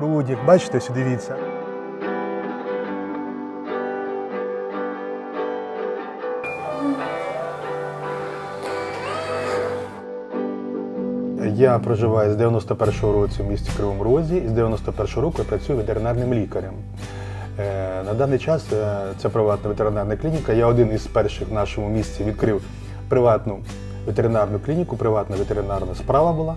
Рудік, бачите, ось дивіться. Я проживаю з 91-го року в місті Кривому Розі і з 91-го року я працюю ветеринарним лікарем. Е, На даний час е, це приватна ветеринарна клініка. Я один із перших в нашому місті відкрив приватну ветеринарну клініку, приватна ветеринарна справа була.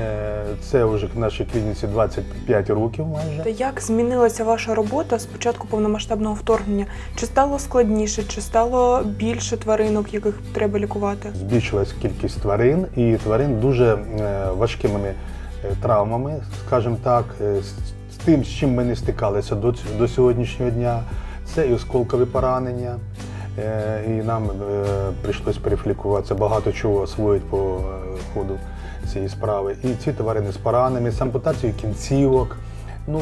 Е, Це вже в нашій клініці 25 років майже. Та як змінилася ваша робота з початку повномасштабного вторгнення? Чи стало складніше, чи стало більше тваринок, яких треба лікувати? збільшилась кількість тварин, і тварин дуже е, важкими е, травмами, скажімо так, з тим, з чим ми не стикалися до, до сьогоднішнього дня. Це і осколкові поранення, і нам е, прийшлось перефлікуватися, багато чого освоїть по е, ходу цієї справи. І ці тварини з пораненнями, з ампутацією кінцівок. Ну,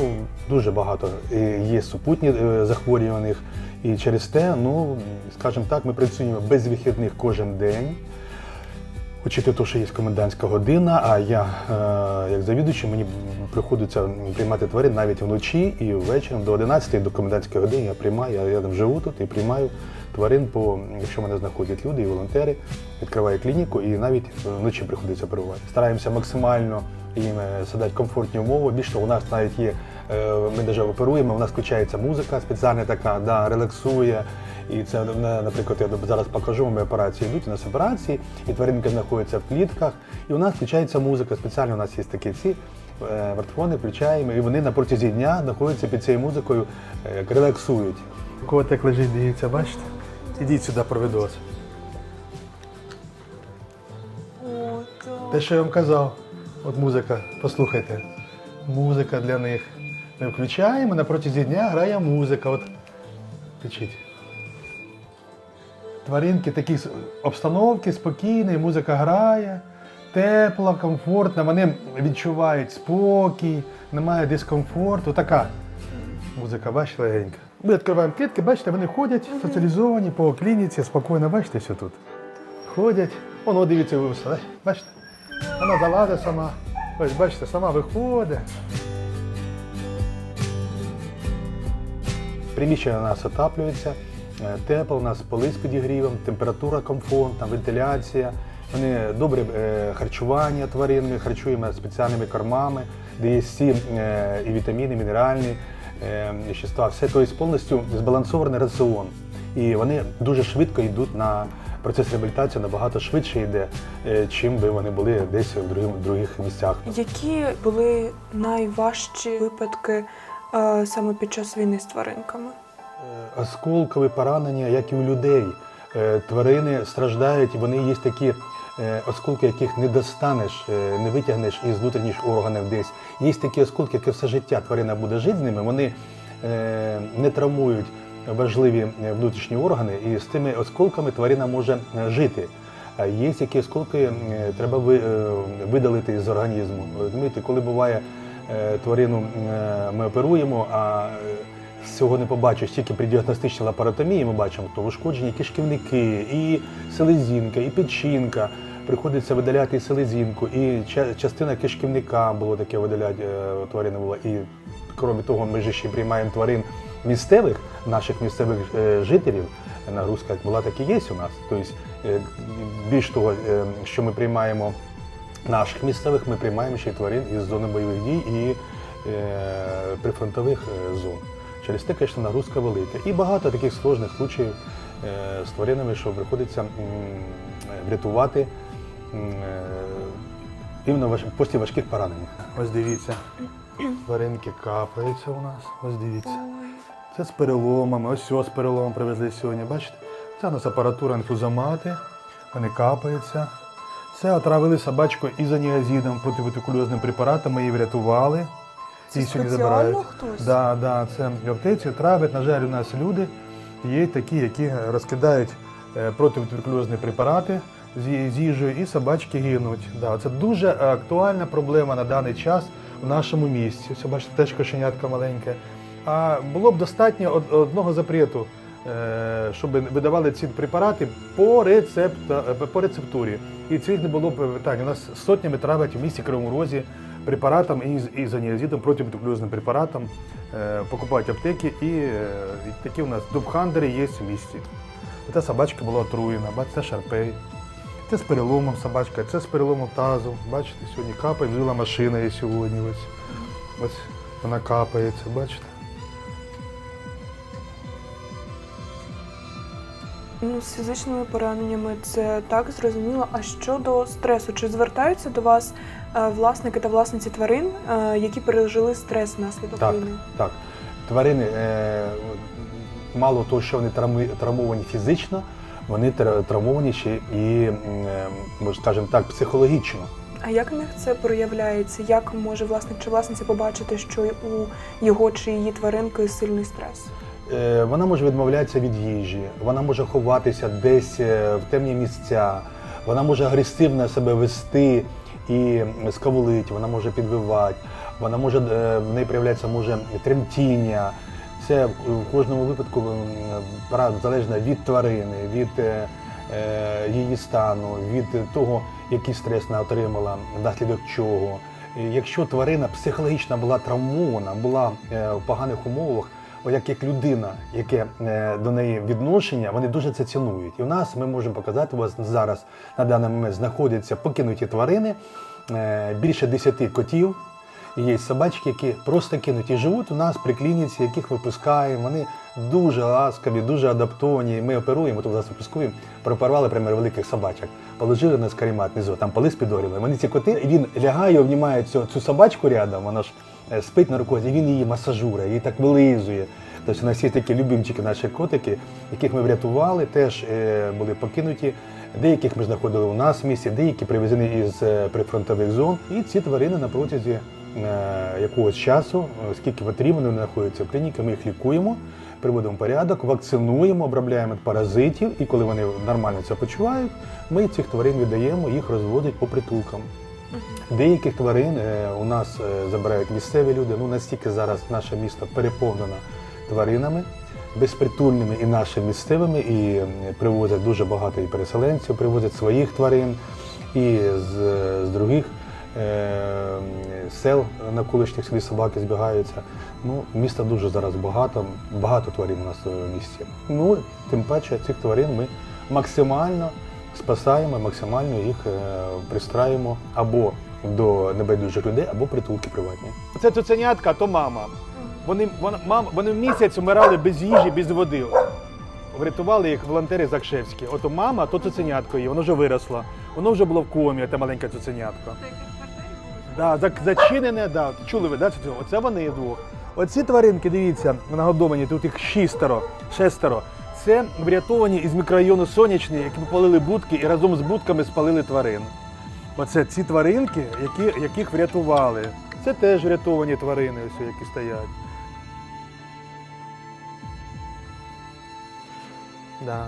дуже багато е, є супутні е, захворюваних. І через те, ну, скажімо так, ми працюємо без вихідних кожен день. Учити те, що є комендантська година, а я, е, як завідуючий, мені приходиться приймати тварин навіть вночі і ввечері до 11 до комендантської години я приймаю, я, там живу тут і приймаю тварин, по, якщо мене знаходять люди і волонтери, відкриваю клініку і навіть вночі приходиться перебувати. Стараємося максимально їм е, задати комфортні умови. Більше у нас навіть є, е, ми навіть оперуємо, у нас включається музика спеціальна така, да, релаксує. І це, наприклад, я зараз покажу, ми операції йдуть, у нас операції, і тваринки знаходяться в клітках, і у нас включається музика. Спеціально у нас є такі ці е, вертфони, включаємо, і вони на протязі дня знаходяться під цією музикою, е, як релаксують. Котик лежить, дивіться, бачите? Ідіть сюди, проведу вас. Те, що я вам казав, от музика, послухайте. Музика для них. Ми включаємо, на протязі дня грає музика. От кричить. Тваринки такі обстановки спокійні, музика грає, тепла, комфортна, вони відчувають спокій, немає дискомфорту. Така музика, бачите, легенька. Ми відкриваємо клітки, бачите, вони ходять соціалізовані по клініці, спокійно, бачите, все тут. Ходять. Воно дивіться вивса, бачите? Вона залазить сама. Ось бачите, сама виходить. Приміщення у нас отаплюється, е, тепло, у нас поли з підігрівом, температура комфортна, вентиляція. Вони добре е, харчування тварин, ми харчуємо спеціальними кормами, де є всі е, і вітаміни, і мінеральні е, вещества. Все тобто повністю збалансований раціон. І вони дуже швидко йдуть на процес реабілітації, набагато швидше йде, е, чим би вони були десь в других, других місцях. Які були найважчі випадки е, саме під час війни з тваринками? Е, Осколкові поранення, як і у людей. Тварини страждають, і вони є такі осколки, яких не достанеш, е, не витягнеш із внутрішніх органів десь. Є такі осколки, які все життя тварина буде жити з ними, вони е, не травмують важливі е, внутрішні органи, і з тими осколками тварина може е, жити. Є які осколки, е, треба ви- е, видалити з організму. Розумієте, коли буває е, тварину е, ми оперуємо, а е, всього не побачиш, тільки при діагностичній лапаротомії ми бачимо, то ушкоджені кишківники, і селезінка, і печінка. Приходиться видаляти селезінку, і ча- частина кишківника було таке видаляти е, тварини була. І крім того, ми ж ще приймаємо тварин місцевих, наших місцевих е, жителів. Нагрузка як була, так і є у нас. Тобто, е, більш того, що ми приймаємо наших місцевих, ми приймаємо ще й тварин із зони бойових дій і прифронтових зон. Через те, звісно, нагрузка велика. І багато таких сложних случаїв з тваринами, що приходиться врятувати іменно важ- після важких поранень. Ось дивіться, тваринки капаються у нас. Ось дивіться. Це з переломами, ось цього з переломом привезли сьогодні. Бачите? Це у нас апаратура інфузомати, вони капаються. Це отравили собачку ізоніазідом противотикульозним препаратом, ми її врятували. Це спеціально забирають. хтось? Да, да, це в аптеці травить. На жаль, у нас люди є такі, які розкидають е, препарати з їжею, і собачки гинуть. Да, це дуже актуальна проблема на даний час в нашому місті. Ось, бачите, теж кошенятка маленьке. А було б достатньо одного запрету, е, щоб видавали ці препарати по, рецепта, е, по рецептурі. І цих не було б питань. У нас сотнями травять в місті Кривому Розі препаратом і ізоніазидом, протитуберкульозним препаратом. Е, Покупають аптеки і е, і такі у нас дубхандери є в місті. Ця собачка була отруєна, бачите, шарпей. Це з переломом собачка, це з переломом тазу. Бачите, сьогодні капає, взяла машина є сьогодні. Ось, ось вона капається, бачите. Ну, з фізичними пораненнями це так зрозуміло. А щодо стресу, чи звертаються до вас е, власники та власниці тварин, е, які пережили стрес внаслідок Так. війни? Так, тварини е, мало того, що вони травмовані фізично, вони тра- травмовані і, м, е, може, скажімо так, психологічно. А як в них це проявляється? Як може власник чи власниця побачити, що у його чи її тваринки сильний стрес? Е, Вона може відмовлятися від їжі, вона може ховатися десь е, в темні місця, вона може агресивно себе вести і скавулить, вона може підвивати, вона може е, в неї проявляється може тремтіння. Це в в кожному випадку м, залежно від тварини, від е, е, її стану, від того, який стрес вона отримала, внаслідок чого. Якщо тварина психологічно була травмована, була е, в поганих умовах, як як людина, яке до неї відношення, вони дуже це цінують. І у нас ми можемо показати, у вас зараз на даний момент знаходяться покинуті тварини, більше 10 котів. І є собачки, які просто кинуті живуть у нас при клініці, яких випускаємо. Вони дуже ласкаві, дуже адаптовані. Ми оперуємо, тут зараз випускуємо, пропарували прямо великих собачок. Положили на скарімат внизу, там поли спідорили. Вони ці коти, він лягає, обнімає цю, цю собачку рядом, вона ж е, спить на рукозі, і він її масажує, її так вилизує. Тобто у нас є такі любимчики, наші котики, яких ми врятували, теж е, були покинуті. Деяких ми знаходили у нас в місті, деякі привезені із е, прифронтових зон. І ці тварини на протязі якогось часу, е, скільки потрібно, вони знаходяться в клініці, ми їх лікуємо, приводимо в порядок, вакцинуємо, обробляємо від паразитів, і коли вони нормально це почувають, ми цих тварин віддаємо, їх розводять по притулкам. Деяких тварин е, у нас е, забирають місцеві люди. Ну настільки зараз наше місто переповнено тваринами безпритульними і нашими місцевими, і привозять дуже багато і переселенців, привозять своїх тварин і з, з других е, сел навколишніх селі собаки збігаються. Ну, міста дуже зараз багато, багато тварин у нас в місті. Ну, тим паче цих тварин ми максимально спасаємо, максимально їх е, пристраємо або до небайдужих людей, або притулки приватні. Це цуценятка, то мама. Вони, вона, мам, вони місяць вмирали без їжі, без води. Врятували їх волонтери Закшевські. Ото мама, то цуценятко її, воно вже виросло. Воно вже було в комі, те маленьке цуценятко. Да, зак- зачинене, да. Чули ви, да? це- Оце вони вдвох. Оці тваринки, дивіться, нагодовані, тут їх шістеро, шестеро. Це врятовані із мікрорайону Сонячний, які попалили будки і разом з будками спалили тварин. Оце ці тваринки, які, яких врятували. Це теж врятовані тварини, ось, які стоять. Да.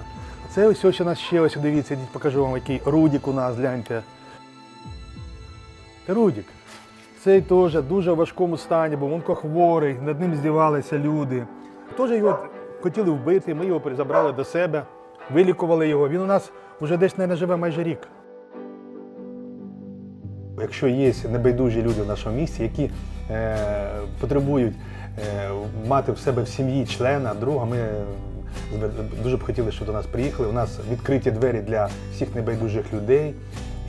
Це ось ось у нас ще ось дивіться, покажу вам, який Рудік у нас, гляньте. Рудік. Цей теж дуже в важкому стані, був онкохворий, над ним здівалися люди. Теж його хотіли вбити, ми його забрали до себе, вилікували його. Він у нас вже десь не живе майже рік. Якщо є небайдужі люди в нашому місті, які е, потребують е, мати в себе в сім'ї члена, друга, ми дуже б хотіли, щоб до нас приїхали. У нас відкриті двері для всіх небайдужих людей,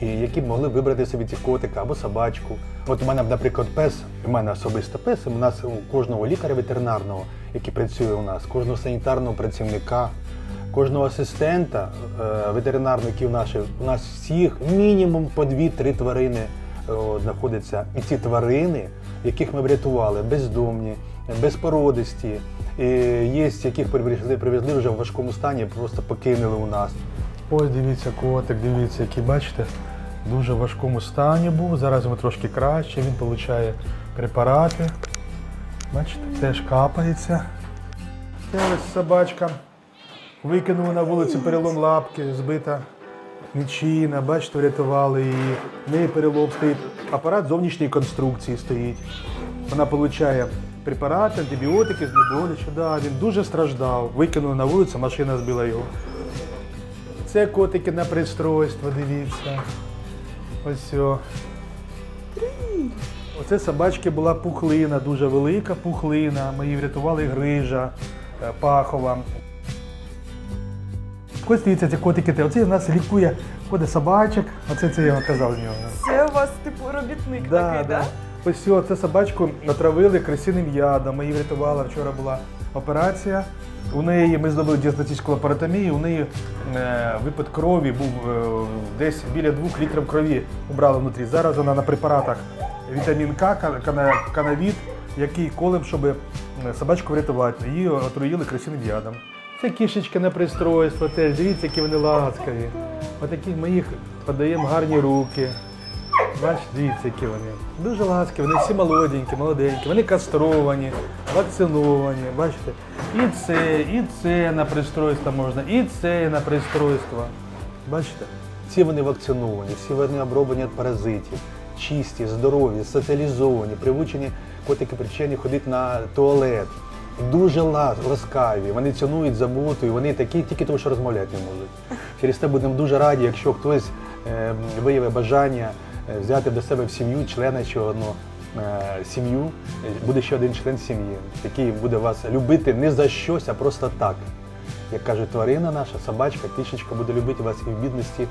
які б могли вибрати собі ці котика або собачку. От у мене, наприклад, пес, у мене особисто пес, у нас у кожного лікаря ветеринарного, який працює у нас, кожного санітарного працівника, кожного асистента е, ветеринарного, який в наші, у нас всіх мінімум по дві-три тварини е, знаходяться. І ці тварини, яких ми врятували, бездомні, безпородисті, і є, яких привезли, привезли вже в важкому стані, просто покинули у нас. Ось дивіться, котик, дивіться, який бачите, дуже важкому стані був. Зараз йому трошки краще, він отримує препарати. Бачите, теж капається. Це ось собачка. Викинули на вулицю перелом лапки, збита нічийна, бачите, врятували її. В неї перелом стоїть. Апарат зовнішньої конструкції стоїть. Вона отримує препарати, антибіотики, знеболюючі. Да, він дуже страждав. Викинули на вулицю, машина збила його. Це котики на пристройство, дивіться. Ось. О. Оце собачки була пухлина, дуже велика пухлина. Ми її врятували грижа, е, пахова. Ось дивіться, ці котики. Оце у нас лікує ходить собачок. Оце це я вам казав з нього. Це у вас типу робітник Да, такий, да. так? Ось цю це собачку отравили крисиним ядом. Ми її врятували. Вчора була операція. У неї ми зробили діагностичну лапаротомію, у неї е, випад крові був е, десь біля двох літрів крові убрали внутрі. Зараз вона на препаратах вітамін К, кана- кана- канавіт, який колем, щоб собачку врятувати. Її отруїли крисиним ядом. Це кішечки на пристройство теж. Дивіться, які вони ласкаві. Отакі ми їх подаємо гарні руки. Бачите, дивіться, які вони. Дуже ласкаві, вони всі молоденькі, молоденькі, вони кастровані, вакциновані. Бачите? І це, і це на пристройство можна, і це на пристройство. Бачите? Всі вони вакциновані, всі вони оброблені від паразитів, чисті, здорові, соціалізовані, привучені котики причини ходити на туалет. Дуже ласкаві, вони цінують заботу, і вони такі, тільки тому, що розмовляти не можуть. Через те будемо дуже раді, якщо хтось е, виявить бажання взяти до себе в сім'ю члена ще одну е, сім'ю, е, буде ще один член сім'ї, який буде вас любити не за щось, а просто так. Як кажуть, тварина наша, собачка, кішечка буде любити вас і в бідності,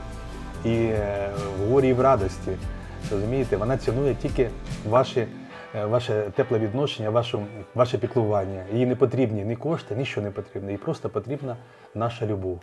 і е, в горі, і в радості. Розумієте, вона цінує тільки ваші, е, ваше тепле відношення, вашу, ваше піклування. Їй не потрібні ні кошти, ні що не потрібно. Їй просто потрібна наша любов.